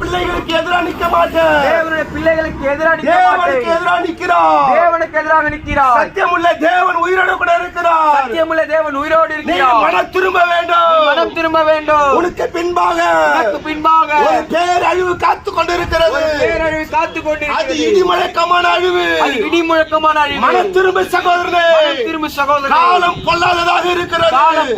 பிள்ளைகளுக்கு எதிராக நிக்க மாட்டேன். தேவனுடைய பிள்ளைகளுக்கு எதிராக தேவனுக்கு எதிராக நிக்கிறார் தேவனுக்கு எதிராக நிற்கிறார் சத்தியமுள்ள தேவன் உயிரோடு கூட இருக்கிறார். சத்தியமுள்ள தேவன் உயிரோடு இருக்கிறார். மனம் திரும்ப வேண்டும். மனம் திரும்ப வேண்டும். உனக்கு பின்பாக உனக்கு பின்பாக ஒரு பேரழிவு காத்து கொண்டிருக்கிறது காத்து அது கொண்டிருக்கிறது இடி முழக்கமான அழிவு. அது இடி முழக்கமான அழிவு. மனம் திரும்ப சகோதரனே. மனம் திரும்ப சகோதரன். காலம் பொல்லாததாக இருக்கிறது. காலம்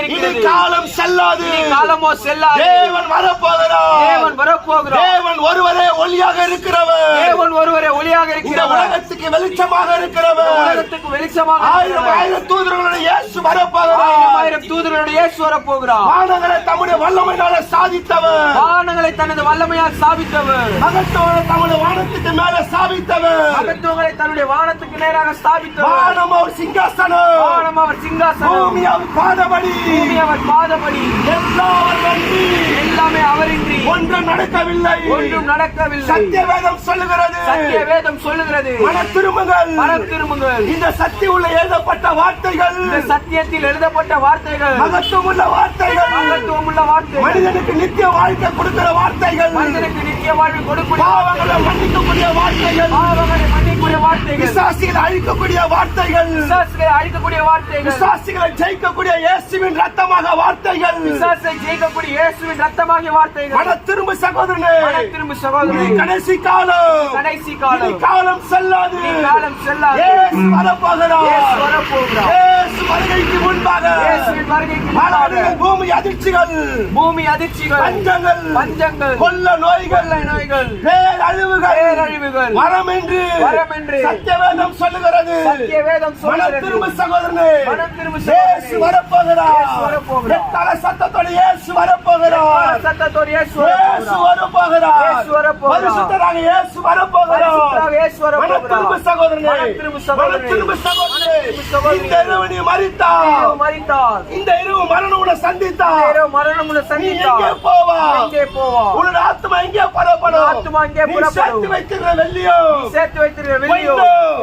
இனி இருக்கிறது. காலம் செல்லாது. காலமோ செல்லாது. தேவன் வரப்போகிறார். தேவன் வரப்போகிறார். தேவன் ஒருவரே ஒளியாக இருக்கிறவர். தேவன் ஒருவரே ஒளியாக இருக்கிறவர். உலகத்துக்கு வெளிச்சமாக இருக்கிறவர். உலகத்துக்கு வெளிச்சமாக ஆயிரம். ஆயிரம் தூதர்களுடைய இயேசு வரப்போகிறார். ஆயிரம் தூதர்களுடைய இயேசு வரப்போகிறார் வானங்களை தம்முடைய வல்லமையினால சாதித்தவர். வானங்களை தனது வல்லமையால் ஸ்தாபித்தவர் மகத்தோட தம்முடைய வானத்துக்கு மேல சாதித்தவர். மகத்துவங்களை தன்னுடைய வானத்துக்கு நேராக ஸ்தாபித்தவர் வானம் அவர் சிங்காசனம். வானம் அவர் சிங்காசனம். பூமி அவர் பாதபடி. பூமி அவர் பாதபடி. எல்லாம் எல்லாமே அவரின்றி. ஒன்றும் நடக்கவில்லை. ஒன்றும் நடக்கவில்லை. சத்திய வேதம் சொல்லுகிறது. சத்திய வேதம் சொல்லுகிறது. மன திரும்புங்கள். மனம் திரும்புங்கள். இந்த சக்தி உள்ள எழுதப்பட்ட வார்த்தைகள். இந்த சத்தியத்தில் எழுதப்பட்ட வார்த்தைகள். மகத்துவம் உள்ள வார்த்தைகள். மகத்துவம் உள்ள வார்த்தைகள். மனிதனுக்கு நித்திய வாழ்க்கை கொடுக்கிற வார்த்தைகள். மனிதனுக்கு நித்திய வாழ்வு கொடுக்கூடிய பாவங்களை மன்னிக்கக்கூடிய வார்த்தைகள். பாவங்களை மன்னிக்கூடிய வார்த்தைகள். விசாசிகளை அழிக்கக்கூடிய வார்த்தைகள். விசுவாசிகளை அழிக்கக்கூடிய வார்த்தைகள். விசாசிகளை ஜெயிக்கக்கூடிய இயேசுவின் ரத்தமாக வார்த்தைகள். விசுவாசை ஜெயிக்கக்கூடிய இயேசுவின் ரத்தமாகிய வார்த்தைகள். மன திரும்ப சகோதரனே. மனம் திரும்ப சகோதரனே. கடைசி காலம். கடைசி காலம். காலம் செல்லாது. காலம் செல்லாது. வரப்போகிறார். வரப்போகிறார். வருகைக்கு முன்பாக மாநாடுகள், பூமி அதிர்ச்சிகள் பூமி அதிர்ச்சிகள் பஞ்சங்கள் பஞ்சங்கள் கொள்ள நோய்கள் நோய்கள் பேரழிவுகள் பேரழிவுகள் வரம் என்று வரமென்று சத்தியவேதம் சொல்லுகிறது. சத்திய வேதம் மனம் திரும்ப சகோதரனே மனம் திரும்ப. வரப்போகிறார். சத்தத்தோட இயேசு வரப்போகிறார் சத்தத்தோடு இயேசு இயேசு வரப்போகிறார். இயேசு வரப்போகிறார். பரிசுத்தராக இயேசு வரப்போகிறார். பரிசுத்தராக இயேசு வரப்போகிறார். சகோதரனே. சகோதரனே. சகோதரனே. இந்த இரவு நீ மரித்தார் மரித்தார் இந்த இரவு மரணம் உன்னை சந்தித்தார் இரவு மரணம் உன்னை நீ எங்கே சந்தித்தார் போவா எங்கே போவான் உன்னோட ஆத்மா எங்கே புறப்படும்? உன் ஆத்துமா எங்கே நீ புறப்படும்? சேர்த்து வைக்கிற வெள்ளியோ? சேர்த்து வைத்திருக்கிற வெள்ளியோ?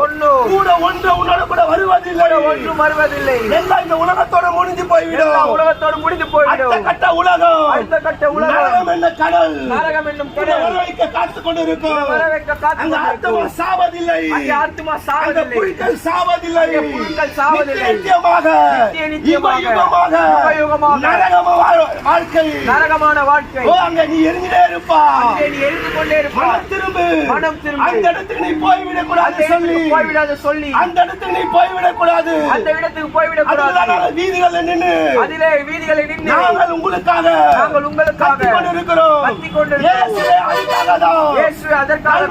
ஒண்ணு கூட ஒன்று உன்னோட கூட வருவதில்லை. ஒன்றும் வருவதில்லை. எல்லாம் இந்த உலகத்தோட முடிஞ்சு போய்விடும். உலகத்தோடு அடுத்த போய்விடும். கட்ட உலகம். அடுத்த கட்ட உலகம். நரகம் என்ன கடல். நரகம் என்னும் கடல். வரவைக்க காத்து கொண்டிருக்கும். வரவைக்க காத்துக் அந்த ஆத்மா. சாவதில்லை. அந்த சாவதில்லை. புழுக்கள் சாவதில்லை. புழுக்கள் சாவதில்லை. நித்திய நித்தியமாக நித்திய நித்தியமாக, யுகயுகமாக, நரகம வாழ்- வாழ்க்கை. நரகமான வாழ்க்கை. ஓ அங்க நீ எரிஞ்சிட்டே இருப்பா அங்கே நீ எழுந்து கொண்டே இருப்பாய். மனம் திரும்பு. மனம் திரும்பு. அந்த இடத்துக்கு நீ போய்விடக் கூடாது அந்த சொல்லி. போய்விடாத சொல்லி. அந்த இடத்துக்கு நீ போய்விடக் கூடாது அந்த இடத்துக்கு அதுதான் கூடாது வீதிகளில் நின்று அதிலே வீதிகளை நின்று நாங்கள் உங்களுக்காக நாங்கள் உங்களுக்காக கத்திக் கொண்டிருக்கிறோம் கத்திக் கொண்டிருக்கிறோம். இயேசுவே அதுக்காகதான் இயேசு அதற்காக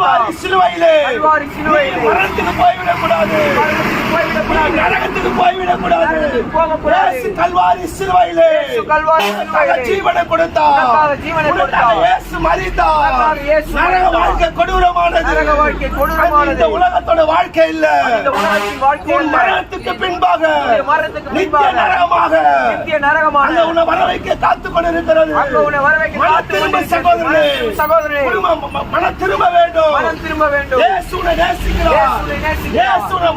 சிலுவையிலே கல்வாரி சிலுவையிலே. மரணத்துக்கு போய்விடக் கூடாது நரகத்துக்கு. இயேசு கல்வாரி சிலுவையிலே இயேசு கல்வாரி சிலுவையிலே ஜீவனை கொடுத்தார் ஜீவனை கொடுத்தார். இயேசு மரித்தார் இயேசு நரக. வாழ்க்கை கொடூரமானது. நரக வாழ்க்கை கொடூரமானது. இந்த உலகத்தோட வாழ்க்கை இல்ல. இந்த உலகத்தின் வாழ்க்கை உன் அல்ல. மரணத்துக்கு பின்பாக நித்திய நரகமாக நித்திய நரகமான அங்க உன்னை வர வைக்க காத்து கொண்டிருக்கிறது அங்க உன்னை வரவைக்க மன காத்துக் திரும்ப. சகோதரனே சகோதரனே. மன திரும்ப வேண்டும் மனம் திரும்ப வேண்டும் இயேசு உன்னை நேசிக்கிறார் இயேசு உன்னை நேசிக்கிறார். இயேசு உன்னை